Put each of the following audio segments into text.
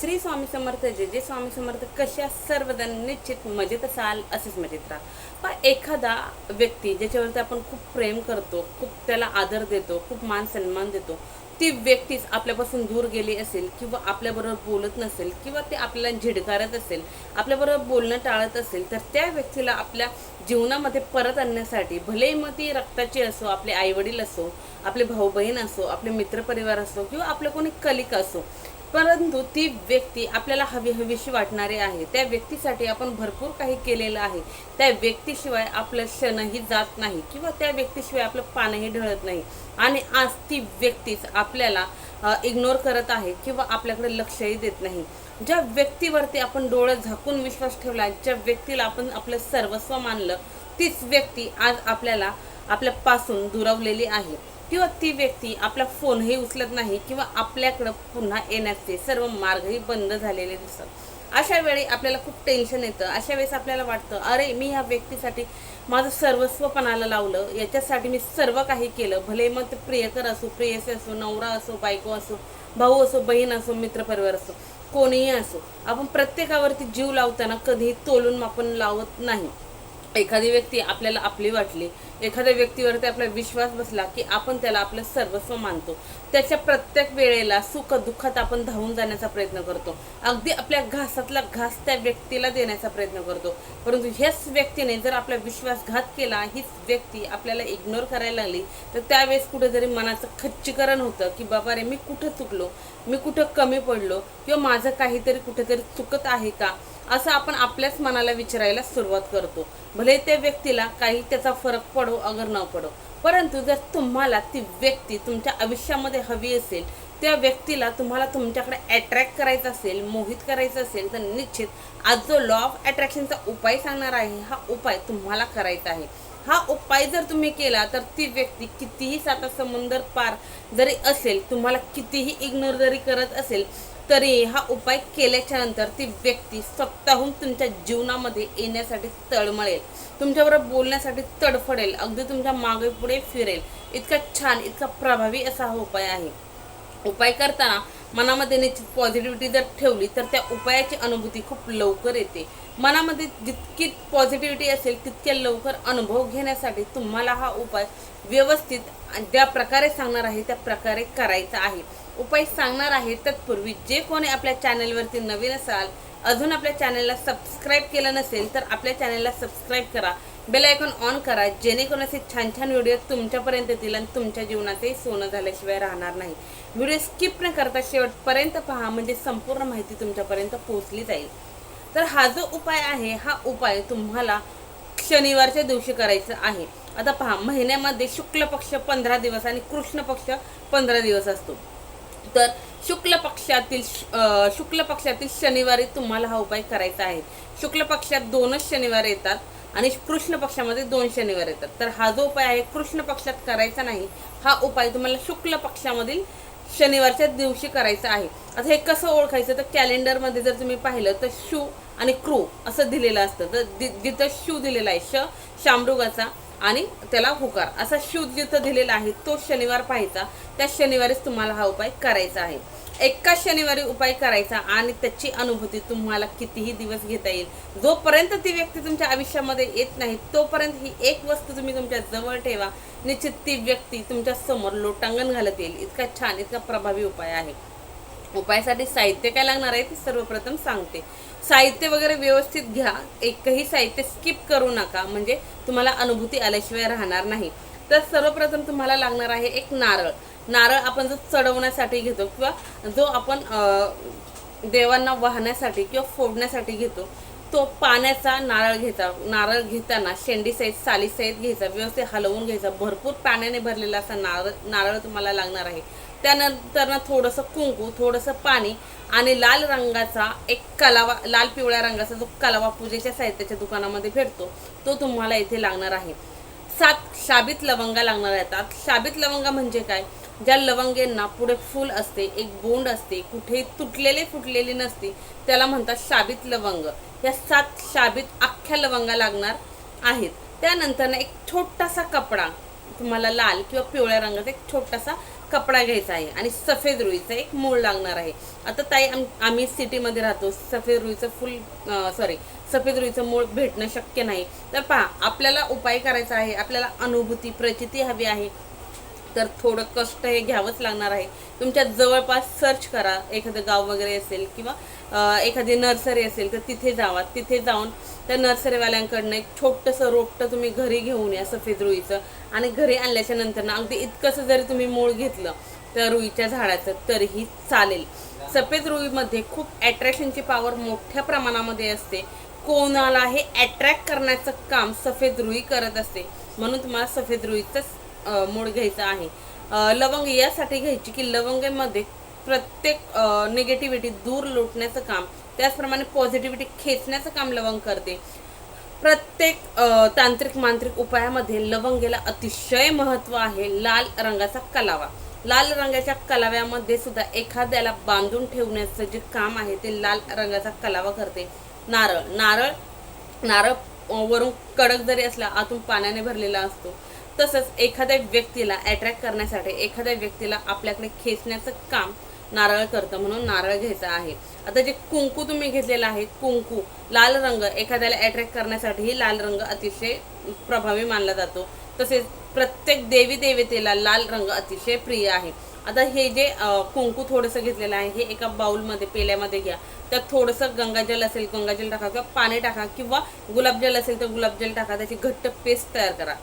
श्री स्वामी समर्थ जे जे स्वामी समर्थ कशा सर्वजण निश्चित मजेत असाल असेच मजेत राहा. पण एखादा व्यक्ती ज्याच्यावरती आपण खूप प्रेम करतो खूप त्याला आदर देतो खूप मान सन्मान देतो ती व्यक्तीच आपल्यापासून दूर गेली असेल किंवा आपल्याबरोबर बोलत नसेल किंवा ते आपल्याला झिडकारत असेल आपल्याबरोबर बोलणं टाळत असेल तर त्या व्यक्तीला आपल्या जीवनामध्ये परत आणण्यासाठी भलेही मग ती रक्ताची असो आपले आईवडील असो आपले भाऊ बहीण असो आपले मित्रपरिवार असो किंवा आपलं कोणी कलिक असो परंतु ती व्यक्ती आपल्याला हवी हवीशी वाटणारी आहे. त्या व्यक्तीसाठी आपण भरपूर काही केलेलं आहे. त्या व्यक्तीशिवाय आपलं क्षणही जात नाही किंवा त्या व्यक्तीशिवाय आपलं पानही ढळत नाही. आणि आज ती व्यक्तीच आपल्याला इग्नोर करत आहे किंवा आपल्याकडे लक्षही देत नाही. ज्या व्यक्तीवरती आपण डोळे झाकून विश्वास ठेवला ज्या व्यक्तीला आपण आपलं सर्वस्व मानलं तीच व्यक्ती आज आपल्याला आपल्यापासून दुरावलेली आहे. किंवा ती व्यक्ती आपला फोनही उचलत नाही किंवा आपल्याकडं पुन्हा येण्याचे सर्व मार्गही बंद झालेले दिसतात. अशा वेळी आपल्याला खूप टेन्शन येतं. अशा वेळेस आपल्याला वाटतं अरे मी ह्या व्यक्तीसाठी माझं सर्वस्वपणाला लावलं. याच्यासाठी मी सर्व काही केलं. भले मग ते प्रियकर असो प्रियसी असो नवरा असो बायको असो भाऊ असो बहीण असो मित्रपरिवार असो कोणीही असो आपण प्रत्येकावरती जीव लावताना कधीही तोलून आपण लावत नाही. एखादी व्यक्ती आपल्याला आपली वाटली एखाद्या व्यक्तीवरती आपला विश्वास बसला की आपण त्याला आपलं सर्वस्व मानतो. त्याच्या प्रत्येक वेळेला सुख दुःखात आपण धावून जाण्याचा प्रयत्न करतो. अगदी आपल्या घासातला घास त्या व्यक्तीला देण्याचा प्रयत्न करतो. परंतु ह्याच व्यक्तीने जर आपला विश्वासघात केला हीच व्यक्ती आपल्याला इग्नोर करायला लागली तर त्यावेळेस कुठेतरी मनाचं खच्चीकरण होतं की बाबा रे मी कुठं चुकलो? मी कुठं कमी पडलो? किंवा माझं काहीतरी कुठेतरी चुकत आहे का? असं आपण आपल्याच मनाला विचारायला सुरुवात करतो. भले त्या व्यक्तीला काही त्याचा फरक पडो अगर न पडो. परंतु जर तुम्हाला ती व्यक्ती तुमच्या आयुष्यामध्ये हवी असेल त्या व्यक्तीला तुम्हाला तुमच्याकडे अट्रॅक्ट करायचं असेल मोहित करायचं असेल तर निश्चित आज जो लॉ ऑफ अट्रॅक्शनचा उपाय सांगणार आहे हा उपाय तुम्हाला करायचा आहे. हा उपाय जर तुम्ही केला तर ती व्यक्ती कितीही साता समुंदर पार जरी असेल तुम्हाला कितीही इग्नोर जरी करत असेल तरी हा उपाय केल्याच्यानंतर ती व्यक्ती स्वतःहून तुमच्या जीवनामध्ये येण्यासाठी तळमळेल. तुमच्याबरोबर बोलण्यासाठी तडफडेल. अगदी तुमच्या मागे पुढे फिरेल. इतका छान इतका प्रभावी असा हा उपाय आहे. उपाय करताना मनामध्ये निश्चित पॉझिटिव्हिटी जर ठेवली तर त्या उपायाची अनुभूती खूप लवकर येते. मनामध्ये जितकी पॉझिटिव्हिटी असेल तितक्या लवकर अनुभव घेण्यासाठी तुम्हाला हा उपाय व्यवस्थित ज्या प्रकारे सांगणार आहे त्या प्रकारे करायचा आहे. उपाय सांगणार आहे तत्पूर्वी जे कोणी आपल्या चॅनलवरती नवीन असाल अजून आपल्या चॅनलला सबस्क्राईब केलं नसेल तर आपल्या चॅनलला सबस्क्राईब करा. बेल आयकॉन ऑन करा जेणेकरून असे छान छान व्हिडिओ तुमच्यापर्यंत येतील आणि तुमच्या जीवनातही सोनं झाल्याशिवाय राहणार नाही. व्हिडिओ स्किप न करता शेवटपर्यंत पहा म्हणजे संपूर्ण माहिती तुमच्यापर्यंत पोहोचली जाईल. तर हा जो उपाय आहे हा उपाय तुम्हाला शनिवारच्या दिवशी करायचा आहे. आता पहा महिन्यामध्ये शुक्ल पक्ष पंधरा दिवस आणि कृष्ण पक्ष पंधरा दिवस असतो. तर शुक्ल पक्षातील शुक्ल पक्षातील शनिवारी तुम्हाला हा उपाय करायचा आहे. शुक्ल पक्षात दोनच शनिवार येतात आणि कृष्ण पक्षामध्ये दोन शनिवार येतात. तर हा जो उपाय आहे कृष्ण पक्षात करायचा नाही हा उपाय तुम्हाला शुक्ल पक्षामधील शनिवारच्या दिवशी करायचा आहे. आता हे कसं ओळखायचं? तर कॅलेंडरमध्ये जर तुम्ही पाहिलं तर शू आणि क्रू असं दिलेलं असतं. तर जिथं शू दिलेला आहे श शामरुगाचा आणि त्याला हुकार. असा शूज जिथं दिलेला आहे तो शनिवार पाहायचा. त्या शनिवारीच तुम्हाला हा उपाय करायचा आहे. एका शनिवारी उपाय करायचा आणि त्याची अनुभूती तुम्हाला कितीही दिवस घेता येईल. जोपर्यंत ती व्यक्ती तुमच्या आयुष्यामध्ये येत नाही तोपर्यंत ही एक वस्तू तुम्ही तुमच्या जवळ ठेवा. निश्चित ती व्यक्ती तुमच्यासमोर लोटांगण घालत येईल. इतका छान इतका प्रभावी उपाय आहे. उपायासाठी साहित्य काय लागणार आहे ते सर्वप्रथम सांगते. साहित्य वगैरे व्यवस्थित घ्या. एकही साहित्य स्किप करू नका. म्हणजे तुम्हाला अनुभूती आल्याशिवाय राहणार नाही. तर सर्वप्रथम तुम्हाला लागणार आहे एक नारळ. नारळ आपण जो चढवण्यासाठी घेतो किंवा जो आपण देवांना वाहण्यासाठी किंवा फोडण्यासाठी घेतो तो पाण्याचा नारळ घ्यायचा. नारळ घेताना शेंडी साईज साली साईज घ्यायचा. व्यवस्थित हलवून घ्यायचा. भरपूर पाण्याने भरलेला असा नारळ नारळ तुम्हाला लागणार आहे. त्यानंतर ना थोडंसं कुंकू थोडंसं पाणी आणि लाल रंगाचा एक कलावा लाल पिवळ्या रंगाचा जो कलावा पूजेच्या साहित्याच्या दुकानामध्ये भेटतो तो तुम्हाला इथे लागणार आहे. सात शाबित लवंगा लागणार येतात शाबित लवंगा म्हणजे काय? ज्या लवंगेंना पुढे फूल असते एक बोंड असते कुठेही तुटलेले फुटलेली नसते त्याला म्हणतात शाबित लवंग. या सात शाबित अख्ख्या लवंगा लागणार आहेत. त्यानंतर ना एक छोटासा कपडा तुम्हाला लाल किंवा पिवळ्या रंगाचा एक छोटासा कपडा घ्यायचा आहे आणि सफेद रुईचं एक मूळ लागणार आहे. आता ताई आम आम्ही सिटीमध्ये राहतो. सफेद रुईचं फुल सॉरी सफेद रुईचं मूळ भेटणं शक्य नाही. तर पहा आपल्याला उपाय करायचा आहे. आपल्याला अनुभूती प्रचिती हवी आहे. तर थोडं कष्ट हे घ्यावंच लागणार आहे. तुमच्या जवळपास सर्च करा. एखादं गाव वगैरे असेल किंवा एखादी नर्सरी असेल तर तिथे जावा. तिथे जाऊन त्या नर्सरीवाल्यांकडनं एक छोटंसं रोपटं तुम्ही घरी घेऊन या सफेद रुईचं. आणि घरी आणल्याच्या नंतर ना अगदी इतकंसं जरी तुम्ही मूळ घेतलं त्या रुईच्या झाडाचं तरीही चालेल. सफेद रुईमध्ये खूप अट्रॅक्शनची पॉवर मोठ्या प्रमाणामध्ये असते. कोणाला हे अट्रॅक्ट करण्याचं काम सफेद रुई करत असते. म्हणून तुम्हाला सफेद रुईचंच मूळ घ्यायचं आहे. लवंग यासाठी घ्यायची की लवंगेमध्ये प्रत्येक निगेटिव्हिटी दूर लोटण्याचं काम त्याचप्रमाणे पॉझिटिव्हिटी खेचण्याचं काम लवंग करते. प्रत्येक तांत्रिक मांत्रिक उपायामध्ये लवंगेला अतिशय महत्त्व आहे लाल रंगाचा कलावा. लाल रंगाच्या कलाव्यामध्ये सुद्धा एखाद्याला बांधून ठेवण्याचं जे काम आहे ते लाल रंगाचा कलावा करते. नारळ. नारळ नारळ वरून कडक जरी असला आतून पाण्याने भरलेला असतो. तसंच एखाद्या व्यक्तीला अट्रॅक्ट करण्यासाठी एखाद्या व्यक्तीला आपल्याकडे खेचण्याचं काम नारळ करतं म्हणून नारळ घ्यायचा आहे. आता जे कुंकू तुम्ही घेतलेला आहे कुंकू लाल रंग एखाद्याला अट्रॅक्ट करण्यासाठीही लाल रंग अतिशय प्रभावी मानला जातो. तसेच प्रत्येक देवी देवतेला लाल रंग अतिशय प्रिय आहे. आता हे जे कुंकू थोडंसं घेतलेलं आहे हे एका बाउलमध्ये पेल्यामध्ये घ्या. त्यात थोडंसं गंगाजल असेल गंगाजल टाका किंवा पाणी टाका किंवा गुलाबजल असेल तर गुलाबजल टाका त्याची घट्ट पेस्ट तयार करा.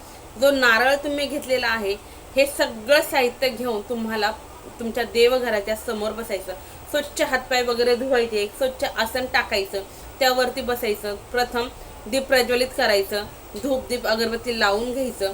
जो नारळ तुम्ही घेतलेला आहे हे सगळं साहित्य घेऊन तुम्हाला तुमच्या देवघराच्या समोर बसायचं. स्वच्छ हातपाय वगैरे धुवायचे एक स्वच्छ आसन टाकायचं त्यावरती बसायचं. प्रथम दीप प्रज्वलित करायचं धूप दीप अगरबत्ती लावून घ्यायचं.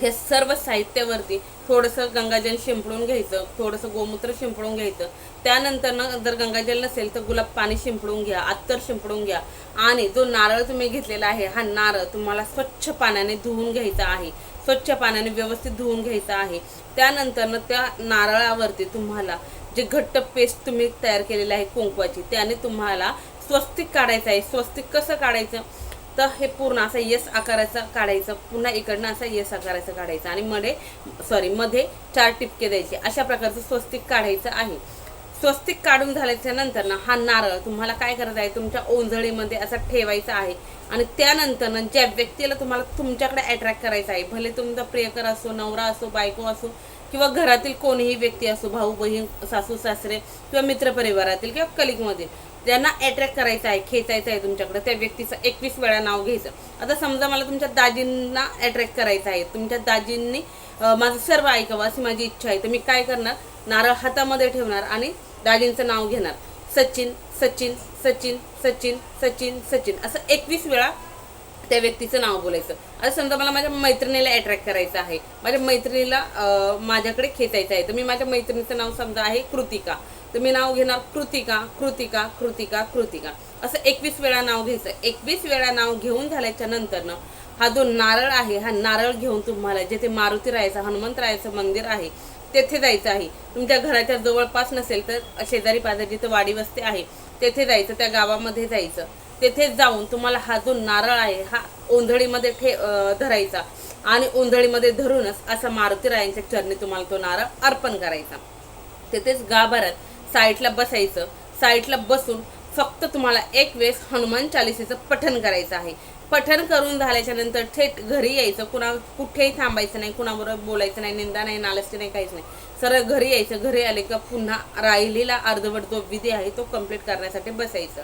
हे सर्व साहित्यावरती थोडंसं गंगाजल शिंपडून घ्यायचं थोडंसं गोमूत्र शिंपडून घ्यायचं. त्यानंतर जर गंगाजल नसेल तर गुलाब पाणी शिंपडून घ्या अत्तर शिंपडून घ्या. आणि जो नारळ तुम्ही घेतलेला आहे हा नारळ तुम्हाला स्वच्छ पाण्याने धुवून घ्यायचा आहे. स्वच्छ पाण्याने व्यवस्थित धुवून घ्यायचा आहे. त्यानंतर त्या नारळावरती तुम्हाला जे घट्ट पेस्ट तुम्ही तयार केलेलं आहे कुंकवाची त्याने तुम्हाला स्वस्तिक काढायचं आहे. स्वस्तिक कसं काढायचं? तर हे पूर्ण असं यस आकाराचं काढायचं. पुन्हा इकडनं असं यस आकाराचं काढायचं. आणि मध्ये सॉरी मध्ये चार टिपके द्यायचे. अशा प्रकारचं स्वस्तिक काढायचं आहे. स्वस्तिक काढून झाल्याच्यानंतर ना हा नारळ तुम्हाला काय करायचं आहे? तुमच्या ओंजळीमध्ये असा ठेवायचा आहे. आणि त्यानंतर ज्या व्यक्तीला तुम्हाला तुमच्याकडे अट्रॅक्ट करायचं आहे भले तुमचा प्रियकर असो नवरा असो बायको असो किंवा घरातील कोणीही व्यक्ती असो भाऊ बहीण सासू सासरे किंवा मित्रपरिवारातील किंवा कलिकमध्ये ज्यांना अट्रॅक्ट करायचं आहे खेचायचं आहे तुमच्याकडे त्या व्यक्तीचं एकवीस वेळा नाव घ्यायचं. आता समजा मला तुमच्या दाजींना अट्रॅक्ट करायचं आहे. तुमच्या दाजींनी माझं सर्व ऐकावं अशी माझी इच्छा आहे. तर मी काय करणार? नारळ हातामध्ये ठेवणार आणि दाजींचं नाव घेणार. सचिन सचिन सचिन सचिन सचिन सचिन. असं एकवीस वेळा त्या व्यक्तीचं नाव बोलायचं. आता समजा मला माझ्या मैत्रिणीला अट्रॅक्ट करायचं आहे. माझ्या मैत्रिणीला माझ्याकडे खेचायचं आहे. तर मी माझ्या मैत्रिणीचं नाव समजा आहे कृतिका. तर मी नाव घेणार कृतिका कृतिका कृतिका कृतिका. असं एकवीस वेळा नाव घ्यायचं. एकवीस वेळा नाव घेऊन झाल्याच्या नंतरनं हा जो नारळ आहे हा नारळ घेऊन तुम्हाला जिथे हनुमंत हनुमंतरायाचं मंदिर आहे तेथे जायचं आहे. तुमच्या घराच्या जवळपास नसेल तर शेजारी पाजारी जिथं वाडी वस्ती आहे. तेथे जायचं त्या गावामध्ये जायचं. तेथे जाऊन तुम्हाला हा जो नारळ आहे हा ओंधळीमध्ये ठे धरायचा आणि ओंधळीमध्ये धरूनच असा मारुतीरायांच्या चरणी तुम्हाला तो नारळ अर्पण करायचा. तेथेच गाभाऱ्यात साईडला बसायचं. साईडला बसून फक्त तुम्हाला एक वेळेस हनुमान चालिसेचं पठण करायचं आहे. पठण करून झाल्याच्यानंतर थेट घरी यायचं. कुणा कुठेही थांबायचं नाही कुणाबरोबर बोलायचं नाही निंदा नाही नालस्ती नाही काहीच नाही. सरळ घरी यायचं घरी आले का पुन्हा राहिलेला अर्धवट जो विधी आहे तो कंप्लीट करण्यासाठी बसायचं.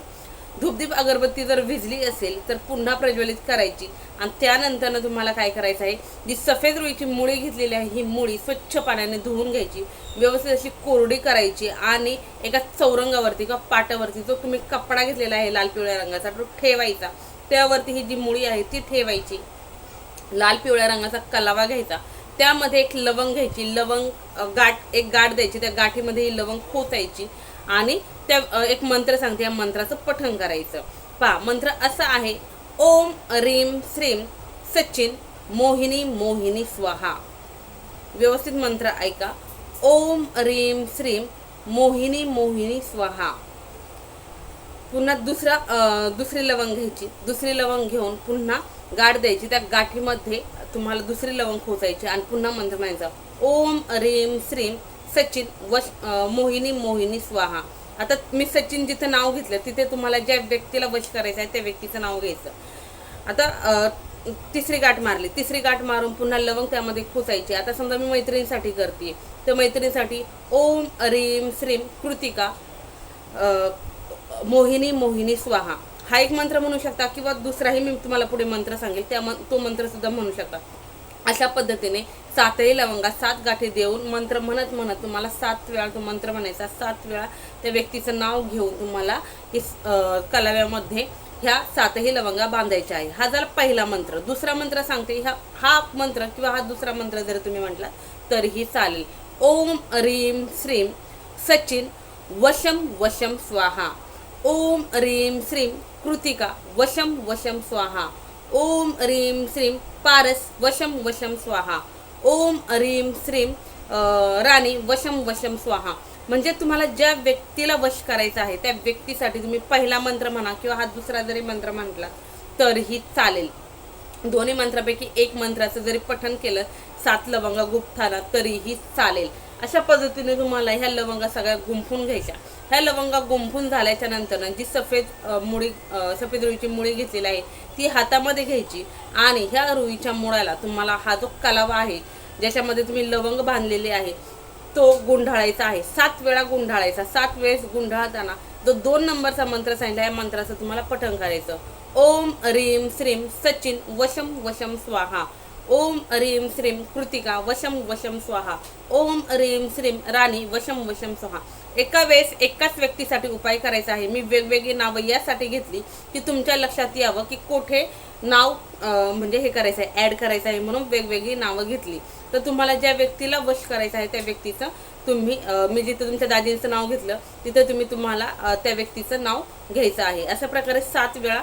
धूपदीप अगरबत्ती जर भिजली असेल तर पुन्हा प्रज्वलित करायची. आणि त्यानंतरनं तुम्हाला काय करायचं आहे? जी सफेद रुईची मुळी घेतलेली आहे ही मुळी स्वच्छ पाण्याने धुवून घ्यायची. व्यवस्थित अशी कोरडी करायची आणि एका चौरंगावरती किंवा पाटावरती जो तुम्ही कपडा घेतलेला आहे लाल पिवळ्या रंगाचा तो ठेवायचा. त्यावरती ही जी मुळी आहे ती ठेवायची. लाल पिवळ्या रंगाचा कलावा घ्यायचा. त्यामध्ये एक लवंग घ्यायची. लवंग गाठ एक गाठ द्यायची. त्या गाठीमध्ये ही लवंग खोचायची आणि त्या एक मंत्र सांगते. या मंत्राचं पठण करायचं. पहा मंत्र असा आहे ओम रीम श्रीम सचिन मोहिनी मोहिनी स्वाहा. व्यवस्थित मंत्र ऐका. ओम रीम श्रीम मोहिनी मोहिनी स्वाहा. पुन्हा दुसरा दुसरी लवंग घ्यायची. दुसरी लवंग घेऊन पुन्हा गाठ द्यायची. त्या गाठीमध्ये तुम्हाला दुसरी लवंग खोचायची आणि पुन्हा मंत्र म्हणायचा ओम रीम श्रीम सचिन वश मोहिनी मोहिनी स्वाहा. आता मी सचिन जिथं नाव घेतलं तिथे तुम्हाला ज्या व्यक्तीला वश करायचं आहे त्या व्यक्तीचं नाव घ्यायचं. आता तिसरी गाठ मारली. तिसरी गाठ मारून पुन्हा लवंग त्यामध्ये खोचायची. आता समजा मी मैत्रिणीसाठी करते तर मैत्रिणीसाठी ओम रीम श्रीम कृतिका मोहिनी मोहिनी स्वाहा. हा एक मंत्र म्हणू शकता किंवा दुसराही मी तुम्हाला पुढे मंत्र सांगेल त्या मन- तो मंत्र सुद्धा म्हणू शकता. अशा पद्धतीने सातही लवंगा सात गाठी देऊन मंत्र म्हणत म्हणत तुम्हाला सात वेळा तो मंत्र म्हणायचा. सात वेळा त्या व्यक्तीचं नाव घेऊन तुम्हाला कलाव्यामध्ये ह्या सातही लवंगा बांधायच्या आहे. हा झाला पहिला मंत्र. दुसरा मंत्र सांगते ह्या हा मंत्र किंवा हा दुसरा मंत्र जर तुम्ही म्हटला तरीही चालेल. ओम रीम श्रीम सचिन वशम वशम स्वाहा. ओम रीम श्रीम कृतिका वशम वशम स्वाहा। ओम रीम श्रीम पारस वशम वशम स्वाहा। ओम रीम श्रीम राणी वशम वशम स्वाहा। म्हणजे तुम्हाला ज्या व्यक्तीला वश करायचं आहे त्या व्यक्तीसाठी तुम्ही पहिला मंत्र म्हणा किंवा हा दुसरा जरी मंत्र म्हटला तरीही चालेल. दोन्ही मंत्रापैकी एक मंत्राचं जरी पठण केलं सात लवंगा गुप्ताना तरीही चालेल. अशा पद्धतीने तुम्हाला ह्या लवंगा सगळ्या गुंफून घ्यायच्या. ह्या लवंगा गुंफून झाल्याच्यानंतर जी सफेद मुळी सफेद रुईची मुळी घेतलेली आहे ती हातामध्ये घ्यायची आणि ह्या रुईच्या मुळाला तुम्हाला हा जो कलावा आहे ज्याच्यामध्ये तुम्ही लवंग बांधलेले आहे तो गुंढाळायचा आहे. सात वेळा गुंढाळायचा सात वेळेस गुंढाळताना जो दोन नंबरचा मंत्र सांगितला या मंत्राचं तुम्हाला पठण करायचं. ओम रीम श्रीम सचिन वशम वशम स्वाहा. ओम रीम श्रीम कृतिका वशम वशम स्वाहा. ओम रीम श्रीम राणी वशम वशम स्वाहा. एका वेळेस एकाच व्यक्तीसाठी उपाय करायचा आहे. मी वेगवेगळी नावं यासाठी घेतली की तुमच्या लक्षात यावं की कोठे नाव म्हणजे हे करायचं आहे ॲड करायचं आहे म्हणून वेगवेगळी नावं घेतली. तर तुम्हाला ज्या व्यक्तीला वश करायचं आहे त्या व्यक्तीचं तुम्ही मी जिथं तुमच्या दाजींचं नाव घेतलं तिथं तुम्ही तुम्हाला त्या व्यक्तीचं नाव घ्यायचं आहे. अशा प्रकारे सात वेळा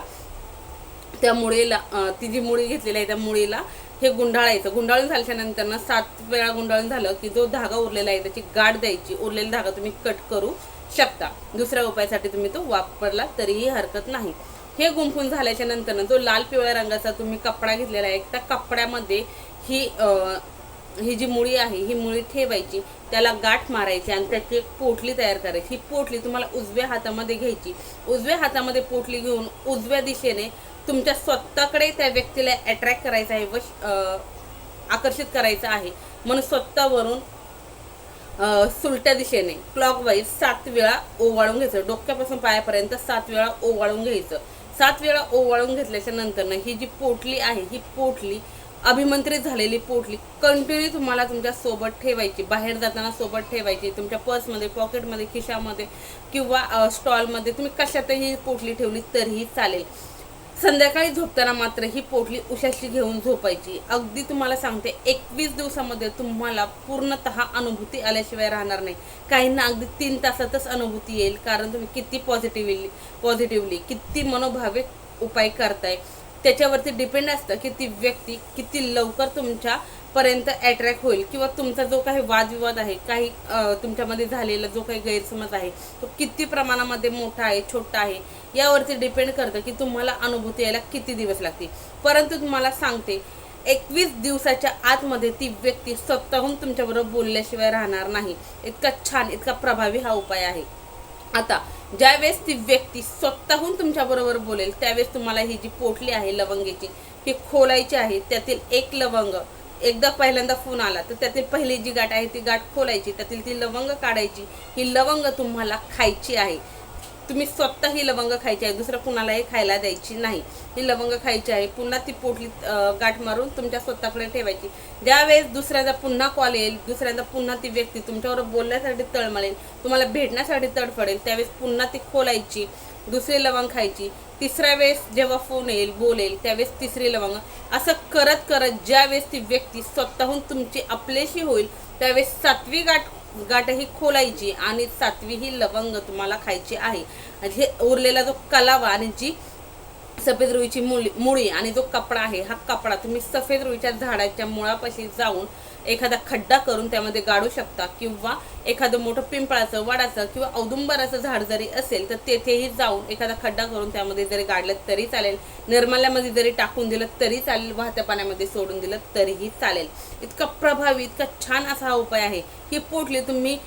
त्या मुळीला ती जी मुळी घेतलेली आहे त्या मुळीला हे गुंडाळायचं. गुंडाळून झाल्याच्यानंतर ना सात वेळा गुंडाळून झालं की जो धागा उरलेला आहे त्याची गाठ द्यायची. उरलेला धागा तुम्ही कट करू शकता. दुसऱ्या उपायासाठी तुम्ही तो वापरला तरीही हरकत नाही. हे गुंफून झाल्याच्यानंतर जो लाल पिवळ्या रंगाचा तुम्ही कपडा घेतलेला आहे त्या कपड्यामध्ये ही ही जी मुळी आहे ही मुळी ठेवायची. त्याला गाठ मारायची आणि त्याची एक पोटली तयार करायची. ही पोटली तुम्हाला उजव्या हातामध्ये घ्यायची. उजव्या हातामध्ये पोटली घेऊन उजव्या दिशेने तुमच्या स्वतःकडे त्या व्यक्तीला अट्रॅक्ट करायचं आहे व आकर्षित करायचं आहे. म्हणून स्वतःवरून सुलट्या दिशेने क्लॉकवाईज सात वेळा ओवाळून घ्यायचं. डोक्यापासून पायापर्यंत सात वेळा ओवाळून घ्यायचं. सात वेळा ओवाळून घेतल्याच्या नंतरनं ही जी पोटली आहे ही पोटली अभिमंत्रित झालेली पोटली कंटिन्यू तुम्हाला तुमच्यासोबत ठेवायची. बाहेर जाताना सोबत ठेवायची. तुमच्या पर्समध्ये पॉकेटमध्ये खिशामध्ये किंवा स्टॉलमध्ये तुम्ही कशातही पोटली ठेवली तरीही चालेल. संध्याकाळी झोपताना मात्र ही पोटली उशाशी घेऊन झोपायची. अगदी तुम्हाला सांगते एकवीस दिवसामध्ये तुम्हाला पूर्णतः अनुभूती आल्याशिवाय राहणार नाही. काहींना अगदी तीन तासातच अनुभूती येईल कारण तुम्ही किती पॉझिटिव्हली पॉझिटिव्हली किती मनोभावे उपाय करताय. त्याच्यावरती डिपेंड असतं की ती व्यक्ती किती लवकर तुमच्या पर्यंत अट्रॅक्ट होईल किंवा तुमचा जो काही वादविवाद आहे काही तुमच्यामध्ये झालेला जो काही गैरसमज आहे तो किती प्रमाणामध्ये मोठा आहे छोटा आहे यावरती डिपेंड करतं की तुम्हाला अनुभूती यायला किती दिवस लागतील. परंतु तुम्हाला सांगते एकवीस दिवसाच्या आतमध्ये ती व्यक्ती स्वतःहून तुमच्याबरोबर बोलल्याशिवाय राहणार नाही. इतका छान इतका प्रभावी हा उपाय आहे. आता ज्यावेळेस ती व्यक्ती स्वतःहून तुमच्याबरोबर बोलेल त्यावेळेस तुम्हाला ही जी पोटली आहे लवंगेची ही खोलायची आहे त्यातील एक लवंग एकदा पहिल्यांदा फोन आला तर त्यातील पहिली जी गाठ आहे ती गाठ खोलायची त्यातील ती लवंग काढायची. ही लवंग तुम्हाला खायची आहे. तुम्ही स्वतः ही लवंग खायची आहे दुसरं कुणालाही खायला द्यायची नाही. ही लवंग खायची आहे पुन्हा ती पोटली गाठ मारून तुमच्या स्वतःकडे ठेवायची. ज्यावेळेस दुसऱ्यांदा पुन्हा कॉल येईल दुसऱ्यांदा पुन्हा ती व्यक्ती तुमच्यावर बोलण्यासाठी तळमळेल तुम्हाला भेटण्यासाठी तडफडेल त्यावेळेस पुन्हा ती खोलायची. दुसरी लवंग खायची. तिसऱ्या वेळेस जेव्हा फोन येईल बोलेल त्यावेळेस तिसरी लवंग. असं करत करत ज्यावेळेस ती व्यक्ती स्वतःहून तुमची आपलेशी होईल त्यावेळेस सातवी गाठ गाठ ही खोलायची आणि सातवी ही लवंग तुम्हाला खायची आहे. हे उरलेला जो कलावा आणि जी सफेद रुईची मुळी मुळी आणि जो कपडा आहे हा कपडा तुम्ही सफेद रुईच्या झाडाच्या मुळापाशी जाऊन एखादा खड्डा करून त्यामध्ये गाडू शकता किंवा एखादं मोठं पिंपळाचं वडाचं किंवा औदुंबराचं झाड जरी असेल तर तेथेही जाऊन एखादा खड्डा करून त्यामध्ये जरी गाडलं तरी चालेल. निर्मल्यामध्ये जरी टाकून दिलं तरी चालेल. वाहत्या पाण्यामध्ये सोडून दिलं तरीही चालेल. इतका प्रभावी इतका छान असा हा उपाय आहे. ही पोटली तुम्ही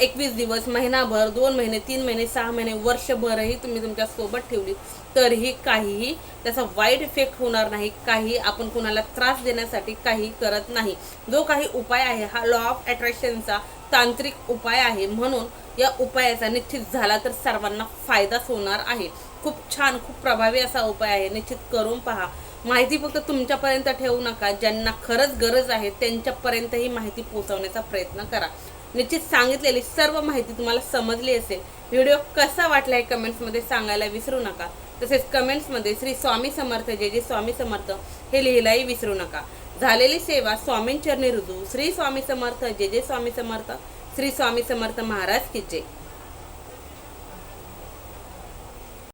एकवीस दिवस महिनाभर दोन महिने तीन महिने सहा महिने वर्षभरही तुम्ही तुमच्यासोबत ठेवली. तरीही काहीही त्याचा वाईट इफेक्ट होणार नाही. काही आपण कुणाला त्रास देण्यासाठी काही करत नाही. जो काही उपाय आहे हा लॉ ऑफ अट्रॅक्शनचा तांत्रिक उपाय आहे. म्हणून या उपायाचा निश्चित झाला तर सर्वांना फायदाच होणार आहे. खूप छान खूप प्रभावी असा उपाय आहे. निश्चित करून पहा. माहिती फक्त तुमच्यापर्यंत ठेवू नका. ज्यांना खरंच गरज आहे त्यांच्यापर्यंत ही माहिती पोहोचवण्याचा प्रयत्न करा. निश्चित सांगितलेली सर्व माहिती तुम्हाला समजली असेल. व्हिडिओ कसा वाटला हे कमेंट्समध्ये सांगायला विसरू नका. तसेच कमेंट्समध्ये श्री स्वामी समर्थ जे जे स्वामी समर्थ हे लिहिलाही विसरू नका. झालेली सेवा स्वामींचरणी रुजू. श्री स्वामी समर्थ जे जे स्वामी समर्थ. श्री स्वामी समर्थ महाराज की जय.